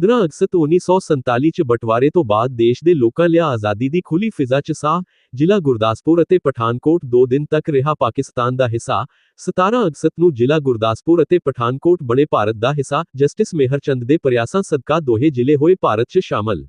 15 ਅਗਸਤ 1947 ਚ ਬਟਵਾਰੇ ਤੋਂ ਬਾਅਦ ਦੇਸ਼ ਦੇ ਲੋਕਾਂ ਲਿਆ ਆਜ਼ਾਦੀ ਦੀ ਖੁੱਲੀ ਫਿਜ਼ਾ ਚ ਸਾਹ, ਜ਼ਿਲ੍ਹਾ ਗੁਰਦਾਸਪੁਰ ਅਤੇ ਪਠਾਨਕੋਟ ਦੋ ਦਿਨ ਤੱਕ ਰਿਹਾ ਪਾਕਿਸਤਾਨ ਦਾ ਹਿੱਸਾ। 17 ਅਗਸਤ ਨੂੰ ਜ਼ਿਲ੍ਹਾ ਗੁਰਦਾਸਪੁਰ ਅਤੇ ਪਠਾਨਕੋਟ ਬਣੇ ਭਾਰਤ ਦਾ ਹਿੱਸਾ ਜਸਟਿਸ ਮੇਹਰਚੰਦ ਦੇ ਪ੍ਰਯਾਸਾਂ ਸਦਕਾ ਦੋਹੇ ਜ਼ਿਲ੍ਹੇ ਹੋਏ ਭਾਰਤ 'ਚ ਸ਼ਾਮਲ।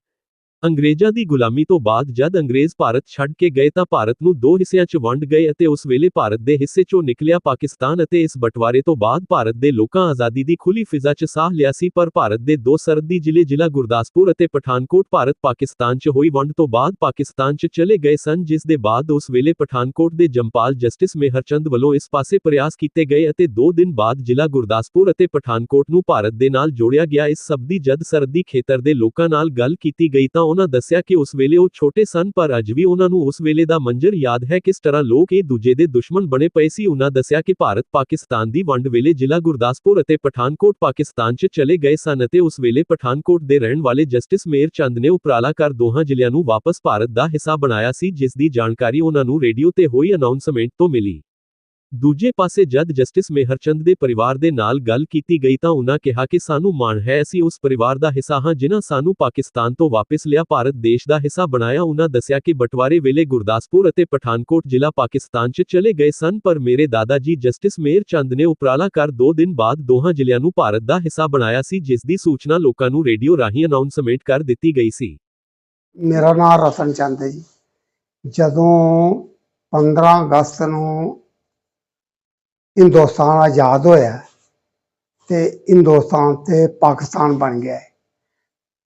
ਅੰਗਰੇਜ਼ਾਂ ਦੀ ਗੁਲਾਮੀ ਤੋਂ ਬਾਅਦ ਜਦ ਅੰਗਰੇਜ਼ ਭਾਰਤ ਛੱਡ ਕੇ ਗਏ ਤਾਂ ਭਾਰਤ ਨੂੰ ਦੋ ਹਿੱਸਿਆਂ 'ਚ ਵੰਡ ਗਏ ਅਤੇ ਉਸ ਵੇਲੇ ਭਾਰਤ ਦੇ ਹਿੱਸੇ 'ਚੋਂ ਨਿਕਲਿਆ ਪਾਕਿਸਤਾਨ ਅਤੇ ਇਸ ਬਟਵਾਰੇ ਤੋਂ ਬਾਅਦ ਭਾਰਤ ਦੇ ਲੋਕਾਂ ਆਜ਼ਾਦੀ ਦੀ ਖੁੱਲੀ ਫਿਜ਼ਾ 'ਚ ਸਾਹ ਲਿਆ ਸੀ, ਪਰ ਭਾਰਤ ਦੇ ਦੋ ਸਰਹੱਦੀ ਜ਼ਿਲ੍ਹੇ ਜ਼ਿਲ੍ਹਾ ਗੁਰਦਾਸਪੁਰ ਅਤੇ ਪਠਾਨਕੋਟ ਭਾਰਤ ਪਾਕਿਸਤਾਨ 'ਚ ਹੋਈ ਵੰਡ ਤੋਂ ਬਾਅਦ ਪਾਕਿਸਤਾਨ 'ਚ ਚਲੇ ਗਏ ਸਨ, ਜਿਸ ਦੇ ਬਾਅਦ ਉਸ ਵੇਲੇ ਪਠਾਨਕੋਟ ਦੇ ਜੰਪਾਲ ਜਸਟਿਸ ਮੇਹਰਚੰਦ ਵੱਲੋਂ ਇਸ ਪਾਸੇ ਪ੍ਰਯਾਸ ਕੀਤੇ ਗਏ ਅਤੇ ਦੋ ਦਿਨ ਬਾਅਦ ਜ਼ਿਲ੍ਹਾ ਗੁਰਦਾਸਪੁਰ ਅਤੇ ਪਠਾਨਕੋਟ ਨੂੰ ਭਾਰਤ ਦੇ ਨਾਲ ਜੋੜਿਆ ਗਿਆ। ਇਸ ਸਭ ਦੀ ਜਦ ਸਰਹੱਦੀ ਖੇਤਰ ਦੇ ਲੋਕਾਂ ਨਾਲ ਗੱਲ ਕੀਤੀ ਗਈ ਤਾਂ ਉਹਨਾਂ ਦੱਸਿਆ ਕਿ ਉਸ ਵੇਲੇ ਉਹ ਛੋਟੇ ਸਨ, ਪਰ ਅੱਜ ਵੀ ਉਹਨਾਂ ਨੂੰ ਉਸ ਵੇਲੇ ਦਾ ਮੰਜ਼ਰ ਯਾਦ ਹੈ। ਕਿਸ ਤਰ੍ਹਾਂ ਲੋਕ ਇਹ ਦੂਜੇ ਦੇ ਦੁਸ਼ਮਣ ਬਣੇ ਪਏ ਸੀ, ਉਹਨਾਂ ਦੱਸਿਆ ਕਿ ਭਾਰਤ ਪਾਕਿਸਤਾਨ ਦੀ ਵੰਡ ਵੇਲੇ ਜ਼ਿਲ੍ਹਾ ਗੁਰਦਾਸਪੁਰ ਅਤੇ ਪਠਾਨਕੋਟ ਪਾਕਿਸਤਾਨ 'ਚ ਚਲੇ ਗਏ ਸਨ ਅਤੇ ਉਸ ਵੇਲੇ ਪਠਾਨਕੋਟ ਦੇ ਰਹਿਣ ਵਾਲੇ ਜਸਟਿਸ ਮੇਰ ਚੰਦ ਨੇ ਉਪਰਾਲਾ ਕਰ ਦੋਹਾਂ ਜ਼ਿਲ੍ਹਿਆਂ ਨੂੰ ਵਾਪਸ ਭਾਰਤ ਦਾ ਹਿੱਸਾ ਬਣਾਇਆ ਸੀ, ਜਿਸ ਦੀ ਜਾਣਕਾਰੀ ਉਹਨਾਂ ਨੂੰ ਰੇਡੀਓ ਤੇ ਹੋਈ ਅਨਾਉਂਸਮੈਂਟ ਤੋਂ ਮਿਲੀ। ਦੂਜੇ ਪਾਸੇ ਜਦ ਜਸਟਿਸ ਮੇਹਰਚੰਦ ਦੇ ਪਰਿਵਾਰ ਦੇ ਨਾਲ ਗੱਲ ਕੀਤੀ ਗਈ ਤਾਂ ਉਹਨਾਂ ਕਿਹਾ ਕਿ ਸਾਨੂੰ ਮਾਣ ਹੈ ਅਸੀਂ ਉਸ ਪਰਿਵਾਰ ਦਾ ਹਿੱਸਾ ਹਾਂ ਜਿਨ੍ਹਾਂ ਸਾਨੂੰ ਪਾਕਿਸਤਾਨ ਤੋਂ ਵਾਪਸ ਲਿਆ, ਭਾਰਤ ਦੇਸ਼ ਦਾ ਹਿੱਸਾ ਬਣਾਇਆ। ਉਹਨਾਂ ਦੱਸਿਆ ਕਿ ਬਟਵਾਰੇ ਵੇਲੇ ਗੁਰਦਾਸਪੁਰ ਅਤੇ ਪਠਾਨਕੋਟ ਜ਼ਿਲ੍ਹਾ ਪਾਕਿਸਤਾਨ 'ਚ ਚਲੇ ਗਏ ਸਨ, ਪਰ ਮੇਰੇ ਦਾਦਾ ਜੀ ਜਸਟਿਸ ਮੇਹਰਚੰਦ ਨੇ ਉਪਰਾਲਾ ਕਰ ਦੋ ਦਿਨ ਬਾਅਦ ਦੋਹਾਂ ਜ਼ਿਲ੍ਹਿਆਂ ਨੂੰ ਭਾਰਤ ਦਾ ਹਿੱਸਾ ਬਣਾਇਆ ਸੀ, ਜਿਸ ਦੀ ਸੂਚਨਾ ਲੋਕਾਂ ਨੂੰ ਰੇਡੀਓ ਰਾਹੀਂ ਅਨਾਉਂਸਮੈਂਟ ਕਰ ਦਿੱਤੀ ਗਈ ਸੀ। ਮੇਰਾ ਨਾਮ ਰਤਨ ਚੰਦ ਹੈ ਜੀ। ਜਦੋਂ 15 ਅਗਸਤ ਨੂੰ ਹਿੰਦੁਸਤਾਨ ਆਜ਼ਾਦ ਹੋਇਆ ਤੇ ਹਿੰਦੁਸਤਾਨ ਤੇ ਪਾਕਿਸਤਾਨ ਬਣ ਗਿਆ ਹੈ।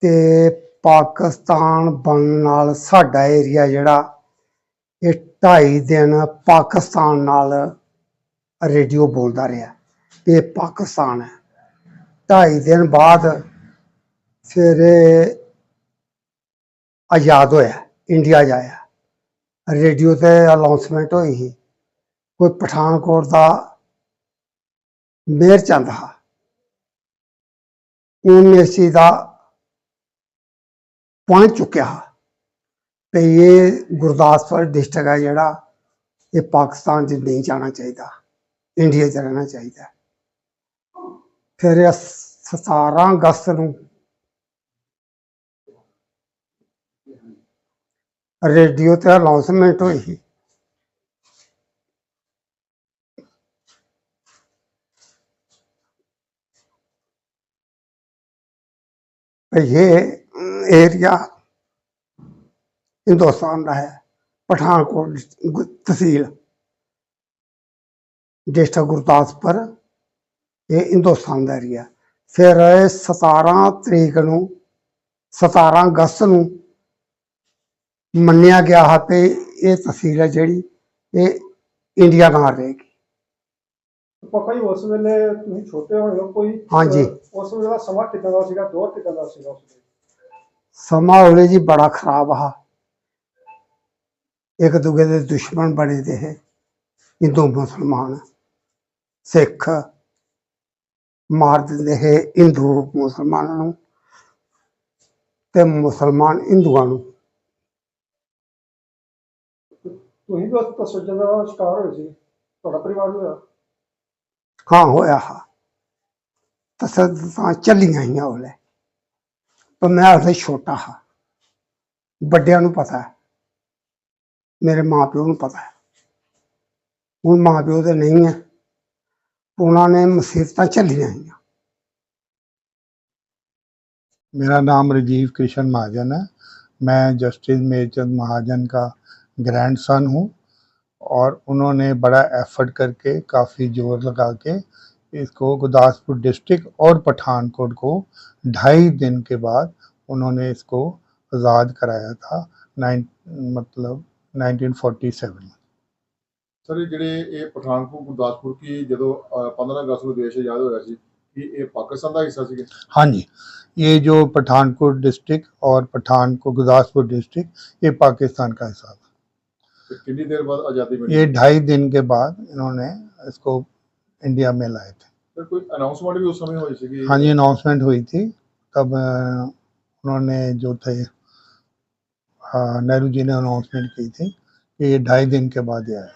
ਤੇ ਪਾਕਿਸਤਾਨ ਬਣਨ ਨਾਲ ਸਾਡਾ ਏਰੀਆ ਜਿਹੜਾ, ਇਹ ਢਾਈ ਦਿਨ ਪਾਕਿਸਤਾਨ ਨਾਲ ਰੇਡੀਓ ਬੋਲਦਾ ਰਿਹਾ। ਇਹ ਪਾਕਿਸਤਾਨ ਹੈ। ਢਾਈ ਦਿਨ ਬਾਅਦ ਫਿਰ ਆਜ਼ਾਦ ਹੋਇਆ, ਇੰਡੀਆ ਜਾਇਆ। ਰੇਡੀਓ ਤੇ ਅਨਾਉਂਸਮੈਂਟ ਹੋਈ ਸੀ। ਕੋਈ ਪਠਾਨਕੋਟ ਦਾ ਮੇਰ ਚੰਦ ਹਾਂ। ਉਹਨੇ ਇਸ ਚੀਜ਼ ਦਾ ਪੁਆਇੰਟ ਚੁੱਕਿਆ ਤੇ ਇਹ ਗੁਰਦਾਸਪੁਰ ਡਿਸਟ੍ਰਿਕਟ ਹੈ ਜਿਹੜਾ ਇਹ ਪਾਕਿਸਤਾਨ 'ਚ ਨਹੀਂ ਜਾਣਾ ਚਾਹੀਦਾ ਇੰਡੀਆ 'ਚ ਰਹਿਣਾ ਚਾਹੀਦਾ ਫਿਰ ਇਹ 17 ਅਗਸਤ ਨੂੰ ਰੇਡੀਓ ਤੇ ਅਨਾਉਂਸਮੈਂਟ ਹੋਈ ਸੀ कि ये एरिया हिंदुस्तान का है पठानकोट गु- तहसील डिस्ट्रिक्ट गुरदासपुर ਇਹ ਹਿੰਦੁਸਤਾਨ ਦਾ ਏਰੀਆ ਫਿਰ ਇਹ 17 ਤਰੀਕ ਨੂੰ 17 ਅਗਸਤ ਨੂੰ ਮੰਨਿਆ ਗਿਆ ਹੈ ਕਿ ਇਹ ਤਹਿਸੀਲ ਹੈ ਜਿਹੜੀ ਇਹ ਇੰਡੀਆ ਨਾਲ ਰਹੇਗੀ ਪਾਪਾ ਜੀ ਉਸ ਵੇਲੇ ਤੁਸੀਂ ਛੋਟੇ ਹੋਏ ਹੋ ਕੋਈ ਹਾਂਜੀ। ਉਸ ਵੇਲੇ ਦਾ ਸਮਾਂ ਕਿਦਾਂ ਦਾ ਸੀਗਾ? ਦੌਰ ਕਿਦਾਂ ਦਾ ਸੀਗਾ ਉਸ ਵੇਲੇ। ਸਮਾਂ ਉਹਲੇ ਜੀ ਬੜਾ ਖਰਾਬ ਆ। ਇੱਕ ਦੂਜੇ ਦੇ ਦੁਸ਼ਮਣ ਬਣੇ ਦੇ ਇਹ ਹਿੰਦੂ ਮੁਸਲਮਾਨ ਸਿੱਖ ਮਾਰ ਦਿੰਦੇ ਹੈ ਹਿੰਦੂ ਮੁਸਲਮਾਨਾਂ ਨੂੰ ਤੇ ਮੁਸਲਮਾਨ ਹਿੰਦੂਆਂ ਨੂੰ। ਤੁਸੀਂ ਵੀ ਉਸ ਤਸਵੀਰ ਦਾ ਸ਼ਿਕਾਰ ਹੋਏ ਸੀ? ਤੁਹਾਡਾ ਪਰਿਵਾਰ ਵੀ ਹੋਇਆ? ਹਾਂ ਹੋਇਆ ਹਾਂ ਤਸੱਦਸਾਂ ਚੱਲੀਆਂ ਹੀ ਉਹਲੇ ਪਰ ਮੈਂ ਉਹਲੇ ਛੋਟਾ ਹਾਂ ਵੱਡਿਆਂ ਨੂੰ ਪਤਾ ਹੈ ਮੇਰੇ ਮਾਪਿਓ ਨੂੰ ਪਤਾ ਹੈ ਹੁਣ ਮਾਪਿਓ ਤੇ ਨਹੀਂ ਹੈ ਉਹਨਾਂ ਨੇ ਮੁਸੀਬਤਾਂ ਝੱਲੀਆਂ ਹੀ मेरा नाम राजीव कृष्ण महाजन है मैं जस्टिस मेरचंद महाजन का ग्रैंड सन हूँ और उन्होंने बड़ा एफर्ट करके काफ़ी जोर लगा के इसको गुरदासपुर डिस्ट्रिक्ट और पठानकोट को ढाई दिन के बाद उन्होंने इसको आज़ाद कराया था नाइन मतलब 1947 में ਸਰ ਇਹ ਜਿਹੜੇ ਇਹ ਪਠਾਨਕੋਟ ਗੁਰਦਾਸਪੁਰ ਕੀ ਜਦੋਂ ਅਹ, 15 ਅਗਸਤ ਨੂੰ ਦੇਸ਼ ਆਜ਼ਾਦ ਹੋਇਆ ਸੀ ਕਿ ਇਹ ਪਾਕਿਸਤਾਨ ਦਾ ਹਿੱਸਾ ਸੀਗੇ हाँ जी ये जो पठानकोट डिस्ट्रिक्ट और पठानकोट गुरदासपुर डिस्ट्रिक्ट ये पाकिस्तान का हिस्सा था कितनी देर बाद आज़ादी मिली? ये ढाई दिन के बाद इन्होंने इसको इंडिया में लाए थे। अनाउंसमेंट भी उस समय हुई थी हाँ जी अनाउंसमेंट हुई थी। तब उन्होंने जो थे नेहरू जी ने अनाउंसमेंट की थी कि ये ढाई दिन के बाद ये आए।